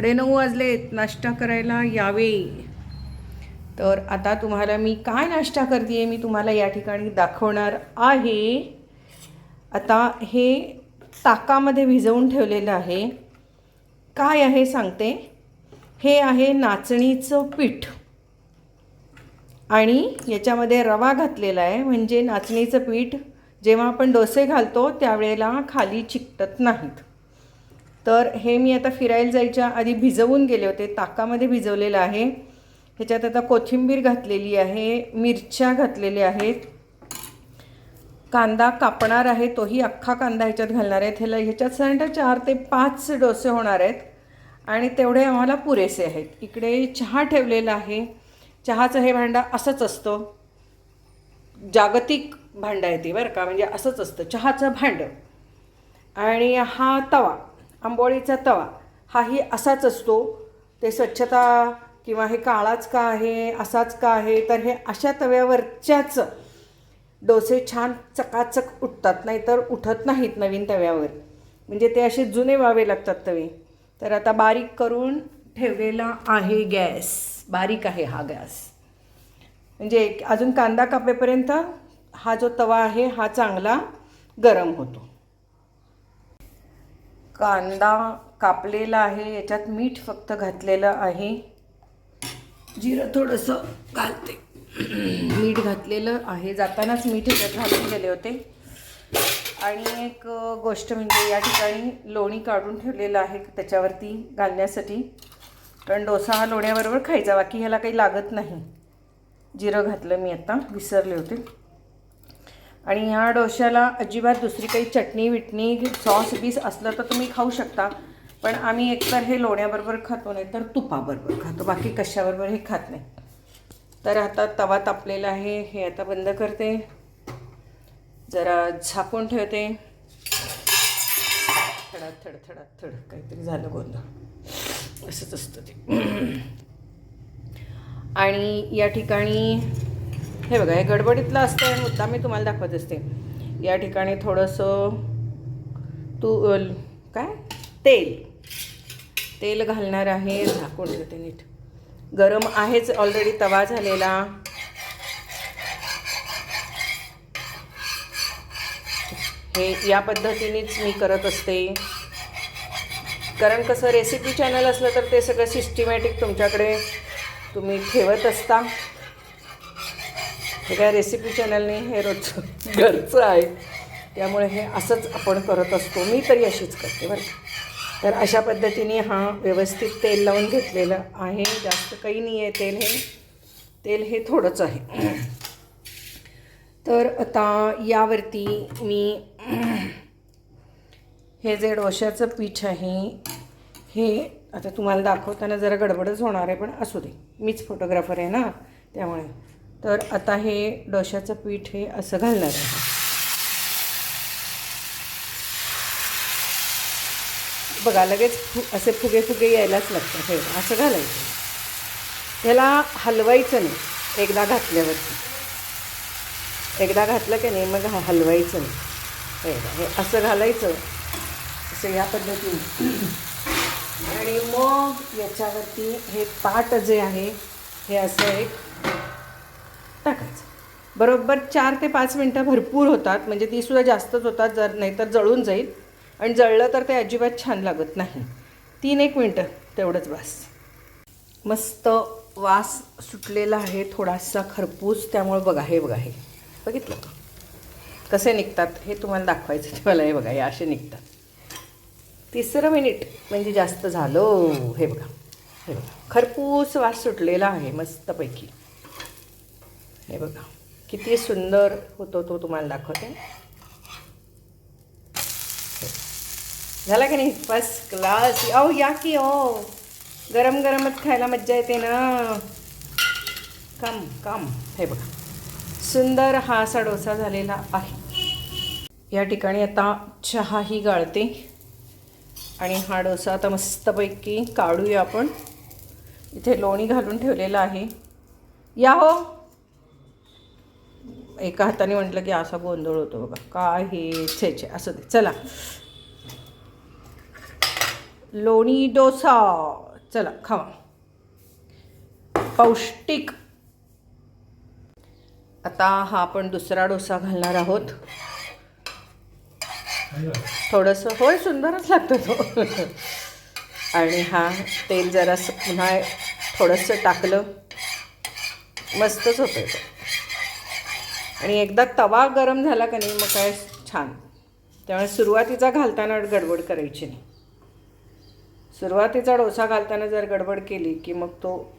साडेनऊ वाजलेत नाश्ता करायला यावे. तर आता तुम्हाला मी काय नाश्ता करते आहे मी तुम्हाला या ठिकाणी दाखवणार आहे. आता हे ताकामध्ये भिजवून ठेवलेलं आहे. काय आहे सांगते? हे आहे नाचणीचं पीठ. आणि याच्यामध्ये रवा घातलेला आहे म्हणजे नाचणीचं पीठ जेव्हा आपण डोसे घालतो त्यावेळेला खाली चिकटत नाहीत. तर हे मी आता फिरायला जायच्या आधी भिजवून गेले होते. ताकामध्ये भिजवलेलं आहे. ह्याच्यात आता कोथिंबीर घातलेली आहे. मिरच्या घातलेल्या आहेत. कांदा कापणार आहे. तोही अख्खा कांदा ह्याच्यात घालणार आहेत ह्याला ह्याच्यात साधारणतः चार ते पाच डोसे होणार आहेत. आणि तेवढे आम्हाला पुरेसे आहेत. इकडे चहा ठेवलेला आहे. चहाचं हे भांडं असंच असतं. जागतिक भांडं आहे ते बरं का. म्हणजे असंच असतं. चहाचं भांडं. आणि हा तवा. आंबोळीचा तवा. हाही असाच असतो. ते स्वच्छता किंवा हे काळाच का आहे असाच का आहे तर हे अशा तव्यावरच्याच डोसे छान चकाचक उठतात नाहीतर उठत नाहीत नवीन तव्यावर. म्हणजे ते असे जुने व्हावे लागतात तवे. तर आता बारीक करून ठेवलेला आहे गॅस. बारीक आहे हा गॅस. म्हणजे अजून कांदा कापेपर्यंत हा जो तवा आहे हा चांगला गरम होतो. कांदा कापलेला आहे याच्यात मीठ फक्त घातलेलं आहे. जिरं थोडंसं घालते. मीठ घातलेलं आहे. जातानाच मीठ ह्याच्यात घालून गेले होते. आणि एक गोष्ट म्हणजे या ठिकाणी लोणी काढून ठेवलेलं आहे त्याच्यावरती घालण्यासाठी. कारण डोसा हा लोण्याबरोबर खायचा बाकी ह्याला काही लागत नाही. जिरं घातलं मी आता विसरले होते. आणि ह्या डोश्याला अजिबात दुसरी काही चटणी विटणी सॉस बीस असलं तर तुम्ही खाऊ शकता. पण आम्ही एकतर हे लोण्याबरोबर खातो नाही तर तुपाबरोबर खातो. बाकी कशाबरोबर हे खात नाही. तर आता तवा तापलेला आहे. हे आता बंद करते. जरा झाकून ठेवते. थडा थड थडा थड. काहीतरी झालं गोंधळ. असंच असतं ते. आणि या ठिकाणी हे बघा हे गडबडीतलं असतं आणि मुद्दा मी तुम्हाला दाखवत असते. या ठिकाणी थोडंसं तू काय? तेल. तेल घालणार आहे झाकून घेते नीट. गरम आहेच ऑलरेडी तवा झालेला. हे या पद्धतीनेच मी करत असते. कारण कसं रेसिपी चॅनल असलं तर ते सगळं सिस्टमॅटिक तुमच्याकडे तुम्ही ठेवत असता. हे काय रेसिपी चॅनलने हे रोजचं घरचं आहे. त्यामुळे हे असंच आपण करत असतो. मी तरी अशीच करते बरं तर अशा पद्धतीने हा व्यवस्थित तेल लावून घेतलेलं आहे. जास्त काही नाही आहे तेल हे. तेल हे थोडंच आहे. तर आता यावरती मी हे जे डोशाचं पीठ आहे हे आता तुम्हाला दाखवताना जरा गडबडच होणार आहे पण असू दे. मीच फोटोग्राफर आहे ना त्यामुळे. तर आता हे डोशाचं पीठ हे असं घालणार आहे. बघा लगेच फु असे फुगे फुगे यायलाच लागतात. हे असं घालायचं. ह्याला हलवायचं नाही एकदा घातल्यावरती. एकदा घातलं की नाही मग हलवायचं नाही. हे हे असं घालायचं असं या पद्धतीने. आणि मग याच्यावरती हे ताट जे आहे हे असं एक टाकायचं. बरोबर चार ते पाच मिनटं भरपूर होतात म्हणजे तीसुद्धा जास्तच होतात जर नाही तर जळून जाईल. आणि जळलं तर ते अजिबात छान लागत नाही. तीन एक मिनटं तेवढंच बस. मस्त वास सुटलेला आहे थोडासा खरपूस त्यामुळे बघा हे बघा हे. बघितलं का? कसे निघतात हे तुम्हाला दाखवायचं ते मला हे बघा हे असे निघतात. तिसरं मिनिट म्हणजे जास्त झालं हे बघा हे बघा. खरपूस वास सुटलेला आहे मस्तपैकी. हे बघा. किती सुंदर होतो तो तुम्हाला दाखवते. झाला की नाही? फर्स्ट क्लास अहो या की ओ गरम गरमच खायला मज्जा येते ना. कम कम हे बघा. सुंदर हा असा डोसा झालेला आहे. या ठिकाणी आता चहाही गाळते. आणि हा डोसा आता मस्तपैकी काढूया आपण. इथे लोणी घालून ठेवलेलं आहे. या हो. एका हाताने म्हटलं की असा गोंधळ होतो बघा. काय हे? छे छे. असं दे. चला. लोणी डोसा. चला खावा. पौष्टिक. आता हा आपण दुसरा डोसा घालणार आहोत. थोडंसं होय सुंदरच लागतो तो. आणि हा तेल जरासं पुन्हा थोडंसं टाकलं. मस्तच होतं आणि एकदा तवा गरम झाला का नाही मग काय छान. त्यामुळे सुरुवातीचा घालताना गडबड करायची नाही. सुरुवातीचा डोसा घालताना जर गडबड केली की मग तो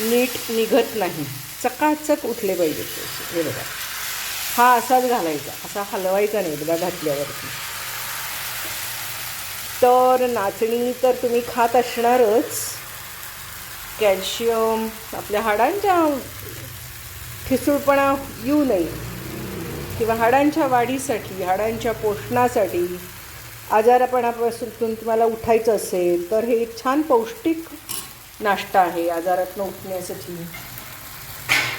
नीट निघत नाही. चकाचक उठले पाहिजे हे बघा. हा असाच घालायचा. असा हलवायचा नाही एकदा घातल्यावरती. तर नाचणी तर तुम्ही खात असणारच. कॅल्शियम आपल्या हाडांच्या ठिसूळपणा येऊ नये. किंवा हाडांच्या वाढीसाठी हाडांच्या पोषणासाठी आजारपणापासून तुम्हाला उठायचं असेल तर हे एक छान पौष्टिक नाश्ता आहे आजारातनं उठण्यासाठी.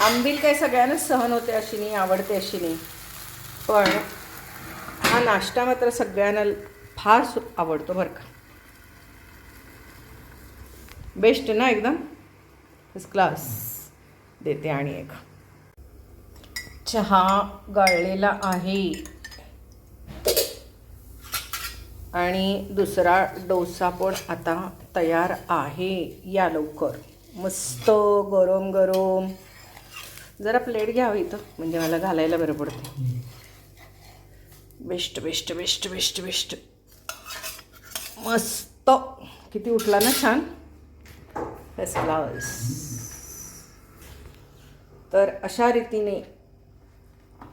आंबील काही सगळ्यांनाच सहन होते अशी नाही आवडते अशी नाही. पण हा नाश्ता मात्र सगळ्यांना फार सु आवडतो बरं का. बेस्ट ना एकदम? फर्स्ट क्लास देते आणि एक. चहा गाळलेला आहे. आणि दुसरा डोसा पण आता तयार आहे. या लवकर. मस्त गरम गरम. जरा प्लेट घ्यावं इथं. म्हणजे मला घालायला बरं पडतं best best best best best. मस्त. किती उठला ना छान? फर्स्ट क्लास तर अशा रीतीने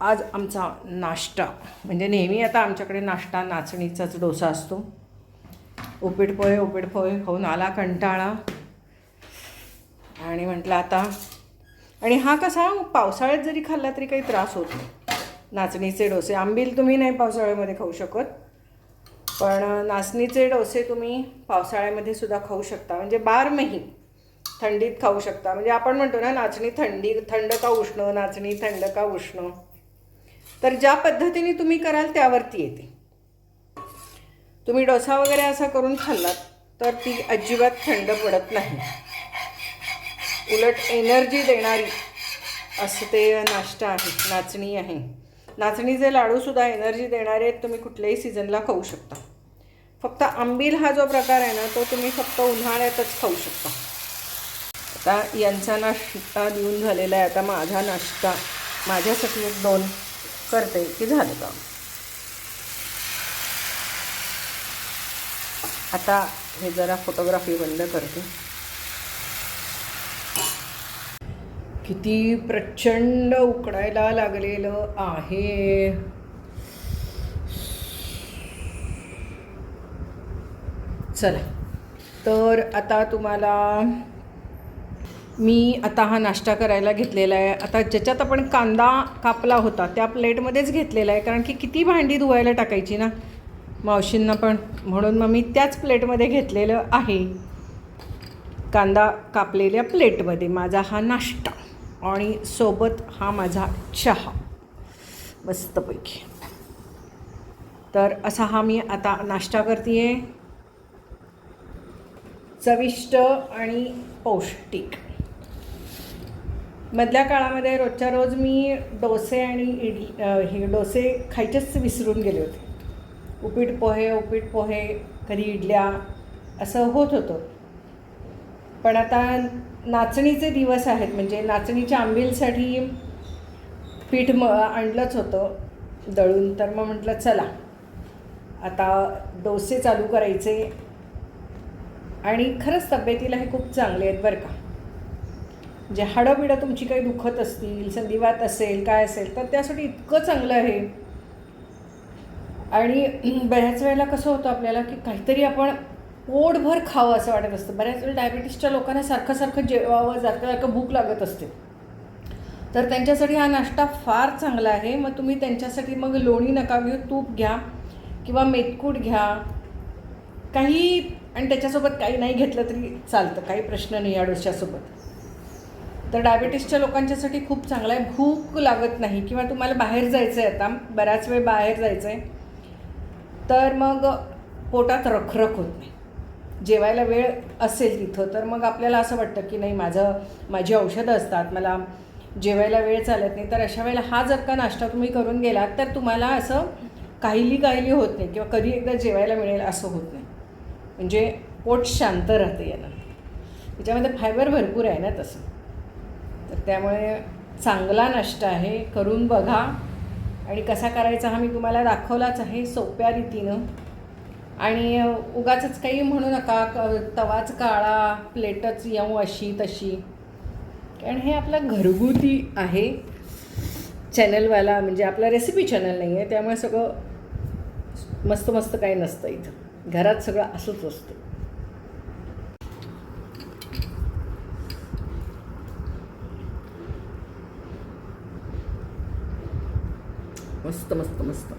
आज आमचा नाश्ता म्हणजे नेहमी आता आमच्याकडे नाश्ता नाचणीचाच डोसा असतो. उपीट पोहे उपीट पोहे खाऊन आला कंटाळा. आणि म्हटलं आता आणि हा कसा पावसाळ्यात जरी खाल्ला तरी काही त्रास होत नाही. नाचणीचे डोसे आंबील तुम्ही नाही पावसाळ्यामध्ये खाऊ शकत पण नाचणीचे डोसे तुम्ही पावसाळ्यामध्ये सुद्धा खाऊ शकता. म्हणजे बारमही. थंडीत खाऊ शकता. म्हणजे आपण म्हणतो ना नाचणी थंडी थंड का उष्ण नाचणी थंड का उष्ण. तर ज्या पद्धतीने तुम्ही कराल त्यावरती येते. तुम्ही डोसा वगैरे असा करून खाल्लात तर ती अजिबात थंड पडत नाही. उलट एनर्जी देणारी असं ते नाश्ता आहे नाचणी आहे. नाचणीचे लाडूसुद्धा एनर्जी देणारे आहेत तुम्ही कुठल्याही सीझनला खाऊ शकता. फक्त आंबील हा जो प्रकार आहे ना तो तुम्ही फक्त उन्हाळ्यातच खाऊ शकता. आता यांचा नाश्ता देऊन झालेला आहे. आता माझा नाश्ता. माझ्यासाठी एक दोन करते की झालं का आता हे जरा फोटोग्राफी बंद करते. किती प्रचंड उकडायला लागलेलं आहे. चला. तर आता तुम्हाला मी आता हा नाश्ता करायला घेतलेला आहे. आता ज्याच्यात आपण कांदा कापला होता त्या प्लेटमध्येच घेतलेला आहे. कारण की किती भांडी धुवायला टाकायची ना? मावशींना पण. म्हणून मग मी त्याच प्लेटमध्ये घेतलेलं आहे. कांदा कापलेल्या प्लेटमध्ये माझा हा नाश्ता आणि सोबत हा माझा चहा. मस्तपैकी. तर असा हा मी आता नाश्ता करते आहे चविष्ट आणि पौष्टिक. मधल्या काळामध्ये रोजच्या रोज मी डोसे आणि इडली हे डोसे खायचेच विसरून गेले होते. उपीट पोहे उपीट पोहे कधी इडल्या असं होत होतं. पण आता नाचणीचे दिवस आहेत म्हणजे नाचणीच्या आंबीलसाठी पीठ म आणलंच होतं. दळून तर मग म्हटलं चला आता डोसे चालू करायचे आणि खरंच तब्येतीला हे खूप चांगले आहेत बरं का. जे हाडंबिडं तुमची काही दुखत असतील संधिवात असेल काय असेल तर त्यासाठी इतकं चांगलं आहे. आणि बऱ्याच वेळेला कसं होतं आपल्याला की काहीतरी आपण पोटभर खावं असं वाटत असतं. बऱ्याच वेळेला डायबिटीसच्या लोकांना सारखं सारखं जेवावं सारखं सारखं भूक लागत असते. तर त्यांच्यासाठी हा नाश्ता फार चांगला आहे. मग तुम्ही त्यांच्यासाठी मग लोणी नका घेऊ तूप घ्या किंवा मेतकूट घ्या. काही आणि त्याच्यासोबत काही नाही घेतलं तरी चालतं. काही प्रश्न नाही या डोश्यासोबत तर डायबिटीसच्या लोकांच्यासाठी खूप चांगला आहे. भूक लागत नाही किंवा तुम्हाला बाहेर जायचं आहे आता बराच वेळ बाहेर जायचं आहे तर मग पोटात रखरख होत नाही. जेवायला वेळ असेल तिथं तर मग आपल्याला असं वाटतं की नाही माझं माझी औषधं असतात मला जेवायला वेळ चालत नाही. तर अशा वेळेला हा जर का नाश्ता तुम्ही करून गेलात तर तुम्हाला असं काहीली काहीली होत नाही किंवा कधी एकदा जेवायला मिळेल असं होत नाही. म्हणजे पोट शांत राहतं यानं त्याच्यामध्ये फायबर भरपूर आहे ना तसं. तर त्यामुळे चांगला नाश्ता आहे. करून बघा. आणि कसा करायचा हा मी तुम्हाला दाखवलाच आहे सोप्या रीतीनं. आणि उगाच काही म्हणू नका. क- तवाच काळा प्लेटच येऊ अशी तशी. कारण हे आपलं घरगुती आहे. चॅनलवाला म्हणजे आपला रेसिपी चॅनल नाही आहे. त्यामुळे सगळं मस्त मस्त काही नसतं इथं. घरात सगळं असंच असतं. もうすっともすっともすっと